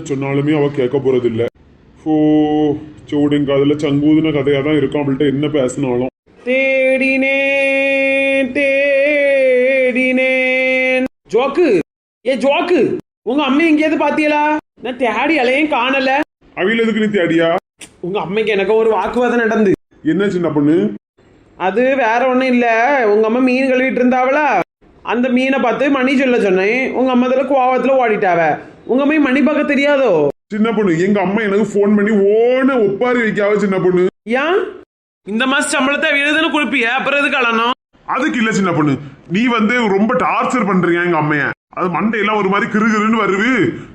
சொன்னாலுமே அவ கேட்க போறது இல்ல ஓ சூடின் காதுல சங்கூதுன கதையா தான் இருக்கும். அவள்கிட்ட என்ன பேசினாலும். தேடினேன் தேடினேன். ஜோக்கு ஏ ஜோக்கு உங்க அம்மா எங்கேயாவது பாத்தியலா நான் தேடி அலையும் காணல. அவில எதுக்கு நீ தேடியா? உங்க அம்மைக்கு எனக்கு ஒரு வாக்குவாதம் நடந்து. என்ன சின்ன பொண்ணு? அது வேற ஒண்ணும் இல்ல. உங்க அம்மா மீன் கழுவிட்டு இருந்தாவளா? அந்த மீனை பார்த்து மணி சொல்ல சொன்னேன். உங்க அம்மா அதுல கோவத்துல ஓடிட்டாவ. உங்க அம்மா மணி பார்க்க தெரியாதோ? சின்ன பொண்ணு எங்க அம்மா எனக்கு ஃபோன் பண்ணி ஓன ஒப்பாரி வைக்காவ சின்ன பொண்ணு. ஏன்? இந்த மாசம் சம்பளத்தை எழுதுன்னு கொடுப்பிய? அப்புறம் எதுக்கு அழணும்? அதுக்கு இல்ல சின்ன பொண்ணு. நீ வந்து ரொம்ப டார்ச்சர் பண்றீங்க எங்க அம்மைய? அது மண்டையெல்லாம் ஒரு மாதிரி கிருகிருன்னு வருது.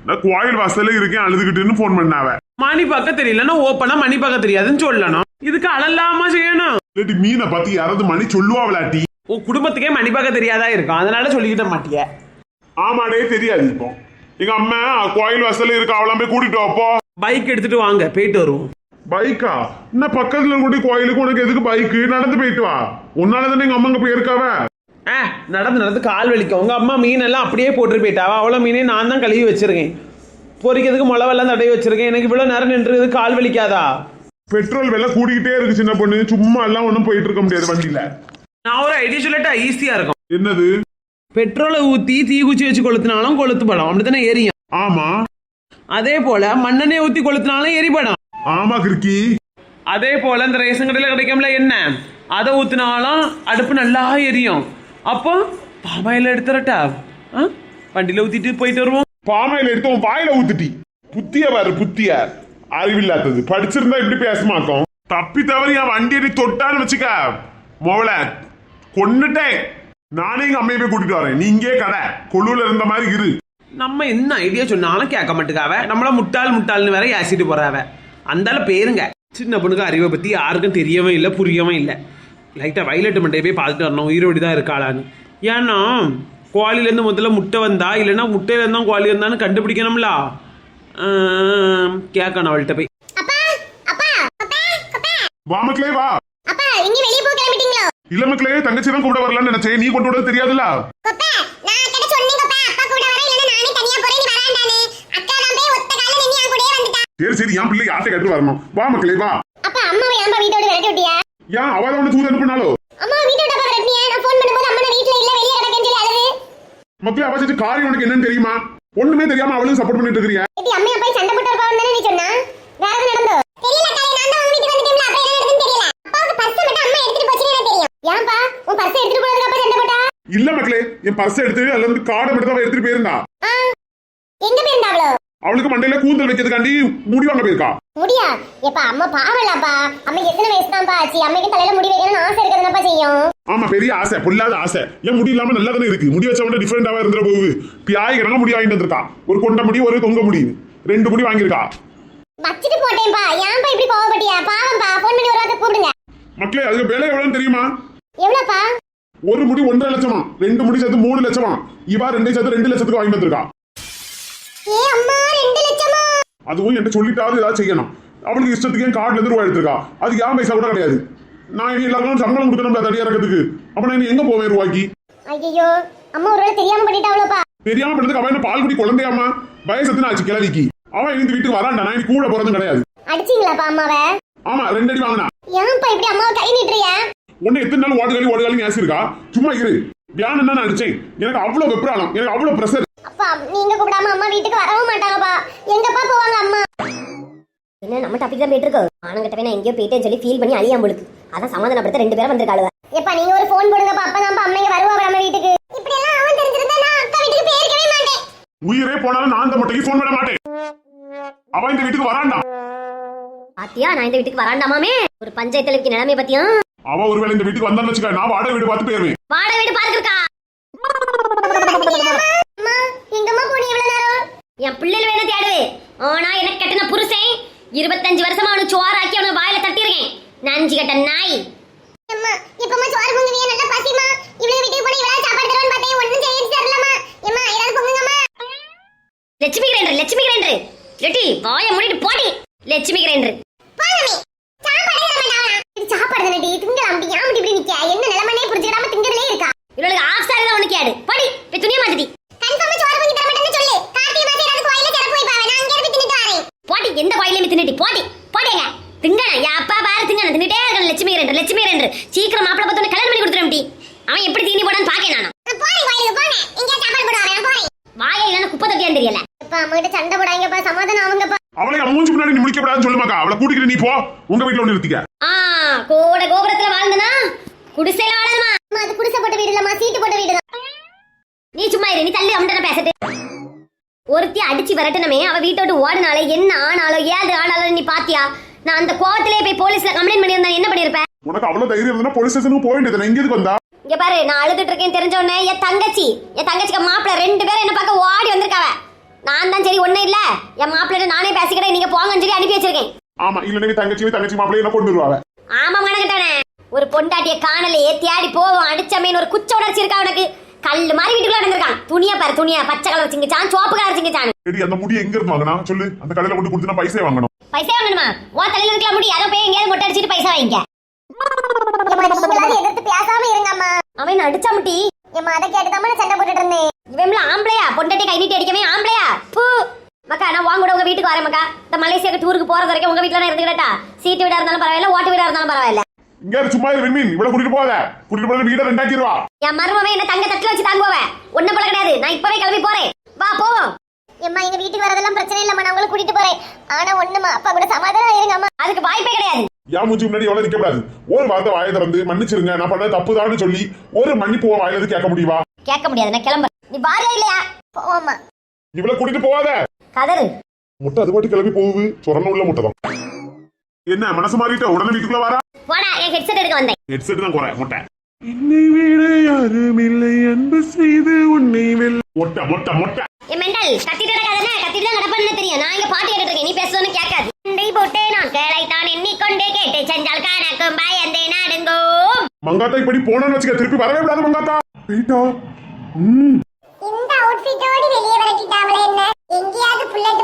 நான் கோயில் வாசல்ல இருக்கேன் அழுதுகிட்டுன்னு ஃபோன் பண்ணாவ. மணி பார்க்க தெரியலன்னா ஓப்பனா மணி பார்க்க தெரியாதுன்னு சொல்லணும். இதுக்கு அழலாமா செய்யணும்? இல்லாட்டி மீனை பத்தி யாராவது மணி சொல்லுவாவலாட்டி உன் குடும்பத்துக்கே மணி பார்க்க தெரியாதா இருக்கும்? அதனால சொல்லிக்கிட்ட மாட்டிய. ஆமாடே தெரியாது இப்போ. எங்க அம்மா கோயில் வாசல்ல இருக்க அவளாம் போய் கூட்டிட்டு வாப்போ பைக் எடுத்துட்டு வாங்க போயிட்டு வருவோம். பைக்கா என்ன பக்கத்துல கூட்டி கோயிலுக்கு உனக்கு எதுக்கு பைக்கு நடந்து போயிட்டு வா. உன்னால தானே எங்க அம்மா அங்க போயிருக்காவ ஆ நடந்து நடந்து கால் வலிக்கும். உங்க அம்மா மீன் எல்லாம் அப்படியே போட்டு போயிட்டாவா. அவ்வளோ மீனே நான் தான் கழுவி வச்சிருக்கேன். பொரிக்கிறதுக்கு மிளவெல்லாம் தடவி வச்சிருக்கேன். எனக்கு இவ்வளோ நேரம் நின்றது கால் வலிக்காதா? பெட்ரோல் விலை கூடிக்கிட்டே இருக்கு சின்ன பொண்ணு. சும்மா எல்லாம் ஒண்ணும் போயிட்டு இருக்க முடியாது வண்டியில. நான் ஒரு ஐடியா சொல்லட்டா ஈஸியா இருக்கும். என்னது? பெட்ரோலை ஊத்தி தீக்குச்சி வச்சு கொளுத்தினாலும் கொளுத்து படம். அப்படித்தானே எரியும் ஆமா. அதே போல மண்ணெண்ணெய் ஊத்தி கொளுத்தினாலும் எரிபடம் ஆமா கிறுக்கி. அதே போல இந்த ரேஷன் கடையில் கிடைக்கும்ல என்ன அதை ஊத்தினாலும் அடுப்பு நல்லா எரியும். அப்போ பாமாயில் எடுத்துறட்டா? ஆ? வண்டியில ஊத்திட்டு போயிட்டு வருவோம். பாமையில எடுத்து உன் வாயில ஊத்துட்டி. புத்திய பாரு புத்திய. அறிவில்லாதது. படிச்சிருந்தா இப்படி பேசமாக்கும் தப்பி தவறி என் வண்டியை நீ தொட்டான்னு வச்சுக்க. மோவல கொன்னுட்டேன். நானே எங்க அம்மையை போய் கூட்டிட்டு வரேன். நீ இங்கே கடை. கொழுவுல இருந்த மாதிரி இரு. நம்ம என்ன ஐடியா சொன்னாலும் கேட்க மாட்டுக்காவ? நம்மள முட்டாள் முட்டாள்னு வேற ஏசிட்டு போறாவ. அந்தால பேருங்க. சின்ன பொண்ணுக்கு அறிவை பத்தி யாருக்கும் தெரியவும் இல்லை புரியவும் இல்லை. லைட்டா வயலட் மண்டையை போய் பார்த்துட்டு வரணும். உயிரோடி தான் இருக்காளான்னு. ஏன்னா கோழிலேருந்து முதல்ல முட்டை வந்தா இல்லைன்னா முட்டையில இருந்தா கோழி வந்தான்னு கண்டுபிடிக்கணும்ல. கேட்கணும் அவள்கிட்ட போய். அப்பா அப்பா அப்பா அப்பா. வா மக்களே வா அப்பா எங்க வெளிய போக கிளம்பிட்டீங்களோ இல்ல மக்களே தங்கச்சி தான் கூட வரலாம்னு நினைச்சேன். நீ கொண்டு விட அப்பா அப்பா வந்துட்டா. சரி சரி என் பிள்ளை யார்ட்ட கேட்டு வரணும்? வா மக்களே வா. அப்பா அம்மாவை ஏன்பா வீட்டோட விரட்டி விட்டியா? ஏன் அவளை ஒன்று தூது அனுப்பினாலோ அம்மா வீட்டோட அப்பா விரட்டினியா? நான் ஃபோன் பண்ணும்போது அம்மா வீட்ல இல்ல வெளிய கிடக்கேன்னு சொல்லி அழுது. மக்களே அவ செஞ்ச காரியம் உனக்கு என்னன்னு தெரியுமா? ஒண்ணுமே தெரியாம அவளும் சப்போர்ட் பண்ணிட்டு இருக்கிறியா? இது அம்மையா போய் சண்டை போட்டு இருப்பான்னு தானே நீ சொன்னா? வேற நடந்தோ தெரியல காலை நான் தான் உங்க வீட்டுக்கு வந்துட்டேன்ல அப்புறம் என்ன நடக்குன்னு தெரியல அப்பாவுக்கு பர்ஸ் மட்டும் அம்மா எடுத்துட்டு போச்சுன்னு எனக்கு தெரியும் ஏன்பா உன் பர்ஸ் எடுத்துட்டு போனதுக்கு அப்புறம் சண்டை போட்டா இல்ல மக்களே என் பர்ஸ் எடுத்து அதுல இருந்து காடை மட்டும் அவ எடுத்துட்டு போயிருந்தா. எங்க போயிருந்தாவளோ அவளுக்கு மண்டையில கூந்தல் வைக்கிறதுக்காண்டி முடி வாங்க போயிருக்கா. முடியா? எப்பா அம்மா பாவம்லப்பா அம்மா எத்தனை வயசு தான்ப்பா ஆச்சு? அம்மைக்கு தலையில முடி வைக்கணும்னு ஆசை இருக்கிறதுனப்பா செய்யும். ஆமா பெரிய ஆசை பொல்லாத ஆசை. ஏன் முடி இல்லாம நல்லா தானே இருக்கு? முடி வச்சவங்க டிஃபரெண்டாவா இருந்துற போகுது? பியாய்க்கிறனால முடி வாங்கிட்டு வந்திருக்கா. ஒரு கொண்ட முடி ஒரு தொங்க முடி. ரெண்டு முடி வாங்கியிருக்கா. வச்சுட்டு போட்டேன்ப்பா. ஏன்பா இப்படி கோவப்பட்டியா? பாவம்ப்பா. ஃபோன் பண்ணி ஒரு வார்த்தை கூப்பிடுங்க. மக்களே அதுக்கு விலை எவ்வளவுன்னு தெரியுமா? எவ்வளோப்பா ஒரு முடி ஒன்றரை லட்சமா? ரெண்டு முடி சேர்த்து மூணு லட்சமா? இவா ரெண்டு சேர்த்து ரெண்டு லட்சத்துக்கு வாங்கி வந்திருக்கா. அதுவும் என்கிட்ட சொல்லிட்டாவது ஏதாவது செய்யணும். அவளுக்கு இஷ்டத்துக்கு என் கார்டுல இருந்து ரூபாய் எடுத்திருக்கா? அதுக்கு ஏன் பைசா கூட கிடையாது. நான் இனி எல்லாருக்கும் சம்பளம் கொடுக்கணும் தடி இறக்கிறதுக்கு. அப்ப நான் எங்க போவேன் ரூபாய்க்கு? ஐயோ அம்மா ஒருவேளை தெரியாம பண்ணிட்டாவளோப்பா தெரியாம பண்ணதுக்கு அவன் பால் குடி குழந்தையாமா வயசு ஆச்சு கிளவிக்கு அவன் இந்த வீட்டுக்கு வரான்டா. நான் கூட போறதும் கிடையாது. அடிச்சிங்களாப்பா அம்மாவை? ஆமா ரெண்டு அடி வாங்கினா. ஏன்பா இப்படி அம்மாவை கை நீட்டுறிய? உன்னை எத்தனை நாள் ஓடுகாலி ஓடுகாலி ஏசிருக்கா சும்மா இரு. தியானம் தான் நான் அடிச்சேன். எனக்கு அவ்வளவு வெப்ராளம் எனக்கு அவ்வளவு பிரஷர் அப்பா நீங்க கூப்பிடாம அம்மா வீட்டுக்கு வரவும் மாட்டாங்கப்பா. எங்கப்பா போவாங்க அம்மா? என்ன நம்ம டாபிக் தான் போயிட்டு இருக்கோம். ஆனங்கிட்ட நான் எங்கேயோ போயிட்டேன்னு சொல்லி ஃபீல் பண்ணி அழியாம உங்களுக்கு அதான் சமாதானப்படுத்த ரெண்டு பேரும் வந்திருக்காளுவ. எப்பா நீங்க ஒரு ஃபோன் போடுங்கப்பா. அப்பதான்ப்பா அம்மைங்க வருவாங்க நம்ம வீட்டுக்கு. இப்படி எல்லாம் அவன் தெரிஞ்சிருந்தா நான் அக்கா வீட்டுக்கு போயிருக்கவே மாட்டேன். உயிரே போனாலும் நான் அந்த மட்டைக்கு ஃபோன் பண்ண மாட்டேன். அவன் இந்த வீட்டுக்கு வரான்டா பாத்தியா நான் இந்த வீட்டுக்கு வராண்டாமாமே? ஒரு பஞ்சாயத்துல இருக்க நிலைமை பத்தியா? அவ ஒருவேளை இந்த வீட்டுக்கு வந்தான்னு வச்சுக்க நான் வாடகை வீடு பார்த்து போயிருவேன். வாட வீடு பார்த்துருக்கா? அம்மா எங்கம்மா போனீ இவ்வளவு நேரம்? என் பிள்ளைகள் வேணும் தேடுது ஆனா எனக்கு கட்டின புருஷன் இருபத்தஞ்சு வருஷமா அவனுக்கு சோறாக்கி அவனுக்கு வாயில தட்டிருக்கேன் நஞ்சு கட்ட நாய். அம்மா இப்பமா சோறு பொங்குவியா நல்லா பசிமா இவ்வளவு வீட்டுக்கு போனா இவ்வளவு சாப்பாடு தருவான்னு பார்த்தேன் ஒண்ணும் செய்ய தரலமா ஏம்மா ஏதாவது பொங்குங்கம்மா. Lakshmi grinder Lakshmi grinder. Reddy வாய மூடிட்டு போடி. லட்சுமி கிரைண்டர் போங்கமே சாப்பாடு தர மாட்டாங்களா இது சாப்பாடு தானே திங்கலாம் அப்படி ஏன் இப்படி நிக்க என்ன நிலைமனே புரிஞ்சுக்காம திங்கறதுலே இருக்கா இவளுக்கு ஆஃப் சாரி தான் உனக்கு கேடு போடி போய் துணியை மாத்திட்டி கன்ஃபார்மா சோறு பொங்கி தர மாட்டேன்னு சொல்லு கார்த்திகை மாசம் ஏதாவது கோயில சிறப்பு வைப்பாவே நான் அங்க இருந்து லட்சுமி ரெண்டு சீக்கிரம் மாப்பிள பார்த்தோன்னு கல்யாணம் பண்ணி கொடுத்துரும் டி அவன் எப்படி தீனி போடான்னு பாக்கேன் நானும் நான் போறேன் கோயிலுக்கு போறேன் எங்க சாப்பாடு போடுவாங்க நான் போறேன் வாயை இல்லைன்னா குப்பை தொட்டியான்னு தெரியல இப்ப அம்மா கிட்ட சண்டை போடாங்கப்பா சமாதானம் அவங்கப்பா அவளை மூஞ்சி முன்னாடி நீ முடிக்கப்படாதுன்னு சொல்லுமாக்கா அவளை கூட்டிக்கிட்டு நீ போ. உங்க வீட்டுல ஒண்ணு நிறுத்திக்க. ஆ கோட கோபுரத்துல வாழ்ந்தனா? குடிசையில வாழணுமா அது குடிசை போட்ட வீடு இல்லம்மா சீட்டு போட்ட வீடு நீ சும்மா இரு நீ தள்ளி அவன்கிட்ட பேசிட்டு. ஒருத்தி அடிச்சு விரட்டணுமே அவ வீட்டை விட்டு ஓடினாலே என்ன ஆனாலோ ஏது ஆனாலோ நீ பாத்தியா? நான் அந்த கோவத்திலே போய் போலீஸ்ல கம்ப்ளைண்ட் பண்ணியிருந்தா என்ன பண்ணிருப்ப உனக்கு அவ்வளவு தைரியம் இருந்தா போலீஸ் ஸ்டேஷனுக்கு போக வேண்டியது இங்க எதுக்கு வந்தா? இங்க பாரு நான் அழுதுட்டு இருக்கேன் தெரிஞ்ச உடனே என் தங்கச்சி என் தங்கச்சிக்கு மாப்பிள்ள ரெண்டு பேரும் என்ன பார்க்க ஓடி வந்திருக்காவ. நான் தான் சரி ஒண்ணும் இல்ல. என் மாப்பிள்ளை நானே பேசிக்கிறேன். நீங்க போங்கன்னு சொல்லி அனுப்பி வச்சிருக்கேன். ஆமா இல்ல நீ தங்கச்சி தங்கச்சி மாப்பிள்ளை என்ன கொண்டு வருவாங்க ஆமா மணக்கிட்டானே ஒரு பொண்டாட்டிய காணலையே தேடி போவோம் அடிச்சமேன்னு ஒரு குச்ச உணர்ச்சி இருக்கா உனக்கு? கல்லு மாதிரி வீட்டுக்குள்ள நடந்திருக்கான். துணியா பாரு துணியா. பச்சை கலர் சிங்கிச்சான் சோப்பு கலர் சிங்கிச்சான் எடி அந்த முடி எங்க இருந்து வாங்கினா சொல்லு. அந்த கடையில கொண்டு கொடுத்து நான் பைசே வாங்கணும். பைசா வாங்கணுமா? உன் தலையில இருக்கலாம் முடி. அதை போய் எங்கேயாவது மொட்டை அடிச்சிட்டு பைசா வாங்கிக்க. எதிர்த்து பேசாம இருங்கம்மா. அவன் அடிச்சா முட்டி? எம்மா அதை கேட்டுதாம்மா நான் சண்டை போட்டுட்டு இருந்தேன். இவன்ல ஆம்பளையா? பொண்டாட்டி கை நீட்டி அடிக்கவே ஆம்பளையா? பூ. மக்கா நான் வாங்க கூட உங்க வீட்டுக்கு வரேன் மக்கா. இந்த மலேசியாக்கு டூருக்கு போறது வரைக்கும் உங்க வீட்டுல நான் இருந்துக்கிட்டா சீட்டு வீடா இருந்தாலும் பரவாயில்ல ஓட்டு வீடா இருந்தாலும் பரவாயில்ல. இங்க சும்மா இரு விண்மீன். இவ்வளவு கூட்டிட்டு போகாத. கூட்டிட்டு போன வீட ரெண்டாக்கிடுவா என் மருமவே என்ன தங்க தட்டுல வச்சு தாங்குவவன் ஒண்ணு போல கிடையாது. நான் இப்பவே கிளம்பி போறேன். வா போவோம். எம்மா எங்க வீட்டுக்கு வரதெல்லாம் பிரச்சனை இல்லம்மா. நான் உங்களை கூட்டிட்டு போறேன். ஆனா ஒண்ணுமா அப்பா கூட சமாதானம் இருங்கம்மா அதுக்கு வாய்ப்பே கிடையாது. யா மூஞ்சி முன்னாடி எவ்வளவு நிக்க கூடாது ஒரு வார்த்தை வாயை திறந்து மன்னிச்சிருங்க நான் பண்ணது தப்புதான்னு சொல்லி ஒரு மன்னிப்பு வாயில இருந்து கேட்க முடியுமா? கேட்க முடியாது நான் கிளம்ப நீ பாரியா இல்லையா? போவோம்மா இவ்வளவு கூட்டிட்டு போகாத. கதறு. முட்டை அது பாட்டு கிளம்பி போகுது. சொரண உள்ள முட்டை தான். என்ன மனசு மாறிட்ட உடனே வீட்டுக்குள்ள வரா? போடா என் ஹெட்செட் எடுக்க வந்தேன். ஹெட்செட் தான் குறை முட்டை. என்னை விட யாரும் இல்லை அன்பு செய்து உன்னை வெல்ல மொட்டை மொட்டை மொட்டை. என் மெண்டல் கத்திட்டு கிடக்காதுன்னு கத்திட்டு தான் கிடப்பன்னு தெரியும். நான் இங்க பாட்டு கேட்டுட்டு இருக்கேன் நீ பேசுறதுன்னு கேட்காது சண்டை நான் கேளைத்தான் எண்ணிக்கொண்டே கேட்டு செஞ்சால் கணக்கும் பயந்தே நடுங்கும். மங்காத்தா இப்படி போனான்னு வச்சுக்க திருப்பி வரவே விடாது மங்காத்தா. போயிட்டா ம். இந்த அவுட்ஃபிட்டோட வெளியே வரட்டிட்டாவல என்ன? எங்கேயாவது புல்லட்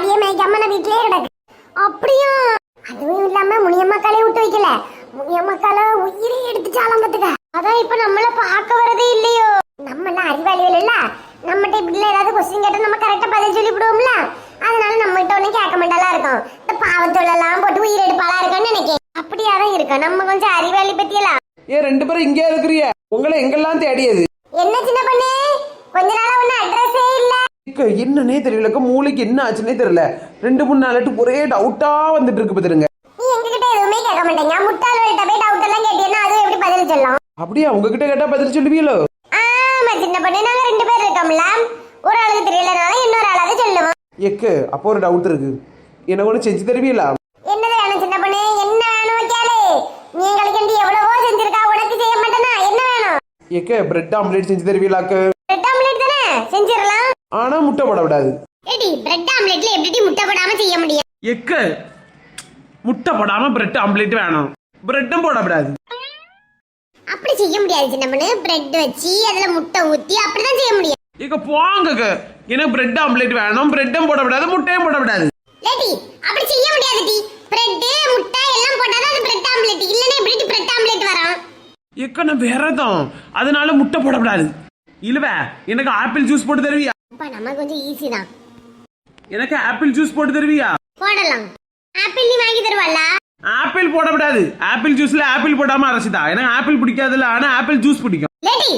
கோழியே மேய்க்காம நான் வீட்லயே கிடக்கு. அப்படியா? அதுவும் இல்லாம முனியம்மாக்காலே விட்டு வைக்கல. முனியம்மாக்கால உயிரை எடுத்துட்டாலாம் பாத்துக்க. அதான் இப்ப நம்மள பார்க்க வரதே இல்லையோ. நம்ம எல்லாம் அறிவாளிகள் இல்ல. நம்மகிட்ட இப்படி ஏதாவது கொஸ்டின் கேட்டா நம்ம கரெக்டா பதில் சொல்லி விடுவோம்ல அதனால நம்ம கிட்ட ஒண்ணும் கேட்க மாட்டாலா இருக்கும். இந்த பாவத்தோட எல்லாம் போட்டு உயிர் எடுப்பாளா இருக்கும்னு நினைக்கிறேன் அப்படியாதான் இருக்கோம். நம்ம கொஞ்சம் அறிவாளி பத்தியலாம் ஏன் ரெண்டு பேரும் இங்கே இருக்கிறிய? உங்களை எங்கெல்லாம் தேடியது? என்ன சின்ன பொண்ணு? என்னன்னே தெரியலக்க மூளைக்கு என்ன ஆச்சுன்னே தெரியல. ரெண்டு மூணு நாளாட்டு ஒரே டவுட்டா வந்துட்டு இருக்கு பாத்துருங்க அப்படியா? உங்ககிட்ட கேட்டா பதில் சொல்லுவீங்களோ? ஆமா சின்ன பொண்ணு. நாங்க ரெண்டு பேர் இருக்கோம்ல. ஒரு ஆளுக்கு தெரியலனால இன்னொரு ஆளாவது சொல்லுவோம். எக்கு அப்போ ஒரு டவுட் இருக்கு. எனக்கு ஒன்று செஞ்சு தருவீங்களா? என்னது வேணும் சின்ன பொண்ணு? என்ன வேணும் கேளு. நீ எங்களுக்கு வேண்டி எவ்வளவோ செஞ்சிருக்கா. உனக்கு செய்ய மாட்டேனா என்ன வேணும்? எக்க பிரெட் ஆம்லேட் செஞ்சு தருவீங்களாக்கு பிரெட் ஆம்லெட் தானே செஞ்சிடலாம் ஆனா முட்டை போட விடாது ஏடி பிரெட் ஆம்லெட்ல எப்படி முட்டை போடாம செய்ய முடியும்? எக்க முட்டை போடாம பிரெட் ஆம்லேட் வேணும். பிரெட்டும் போட விடாது அப்படி செய்ய முடியாது சின்ன பொண்ணு. பிரெட் வச்சு அதுல முட்டை ஊத்தி அப்படிதான் செய்ய முடியும். இக்க போங்க எனக்கு பிரெட் ஆம்லேட் வேணும். பிரெட்டும் போட விடாது முட்டையும் போட விடாது லேடி அப்படி செய்ய முடியாது டி. பிரெட் முட்டை எல்லாம் போட்டாதான் அது பிரெட் ஆம்லெட் இல்லனா எப்படி பிரெட் ஆம்லெட் வரும்? எக்க நான் விரதம். அதனால முட்டை போட விடாது இல்லவ எனக்கு ஆப்பிள் ஜூஸ் போட்டு தருவியா? அப்பா நம்ம கொஞ்சம் ஈஸி தான். எனக்கு ஆப்பிள் ஜூஸ் போட்டு தருவியா? போடலாம். ஆப்பிள் நீ வாங்கி தருவாள? ஆப்பிள் போட விடாது ஆப்பிள் ஜூஸ்ல ஆப்பிள் போடாம அரைச்சிதா? எனக்கு ஆப்பிள் பிடிக்காதுல்ல ஆனா ஆப்பிள் ஜூஸ் பிடிக்கும். லேடி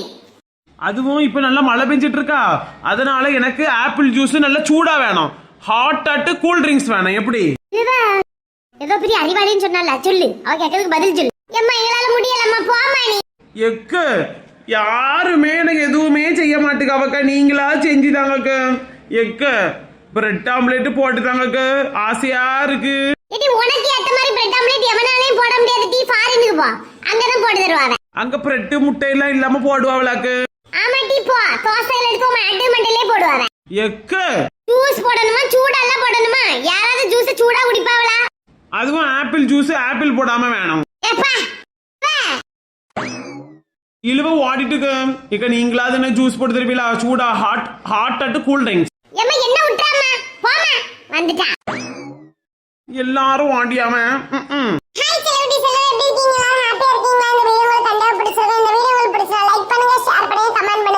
அதுவும் இப்ப நல்லா மழை பெஞ்சிட்டு இருக்கா அதனால எனக்கு ஆப்பிள் ஜூஸ் நல்லா சூடா வேணும். ஹாட் ஆட்டு கூல் ட்ரிங்க்ஸ் வேணும். எப்படி? ஏதோ பெரிய அறிவாளின்னு சொன்னால சொல்லு. அவ கேட்கறதுக்கு பதில் சொல்லு. எம்மா எங்களால முடியலம்மா. போமா நீ. எக்கு யாருமே எனக்கு எதுவுமே செய்ய மாட்டேங்காவக்கா நீங்களா செஞ்சு தாங்கக்க. எக்க பிரெட் ஆம்லெட் போட்டு தாங்கக்க. ஆசையா இருக்கு. ஏடி உனக்கு ஏத்த மாதிரி பிரெட் ஆம்லெட் எவனாலையும் போட முடியாது. டீ ஃபாரினுக்கு போ. அங்கதான் போட்டு தருவாங்க அங்க பிரெட் முட்டை எல்லாம் இல்லாம போடுவாங்களாக்கு ஆமா டீ போ. தோசையில எடுத்து மட்டு மண்டிலே போடுவாங்க எக்க. ஜூஸ் போடணுமா? சூடெல்லாம் போடணுமா? யாராவது ஜூஸ் சூடா குடிப்பாவளா? அதுவும் ஆப்பிள் ஜூஸ் ஆப்பிள் போடாம வேணும். ஏப்பா இழுவ ஓடிட்டு இக்க நீங்களாவது என்ன ஜூஸ் போட்டு தருவீங்களா? சூடா hot hot and cool drinks என்ன விட்டுறாமா எல்லாரும் ஓடியாம ஹாய் செலவிட்டி செலவு எப்படி இருக்கீங்களா ஹாப்பியா இருக்கீங்களா? இந்த வீடியோ உங்களுக்கு கண்டா பிடிச்சது இந்த வீடியோ உங்களுக்கு பிடிச்சா லைக் பண்ணுங்க ஷேர் பண்ணுங்க கமெண்ட்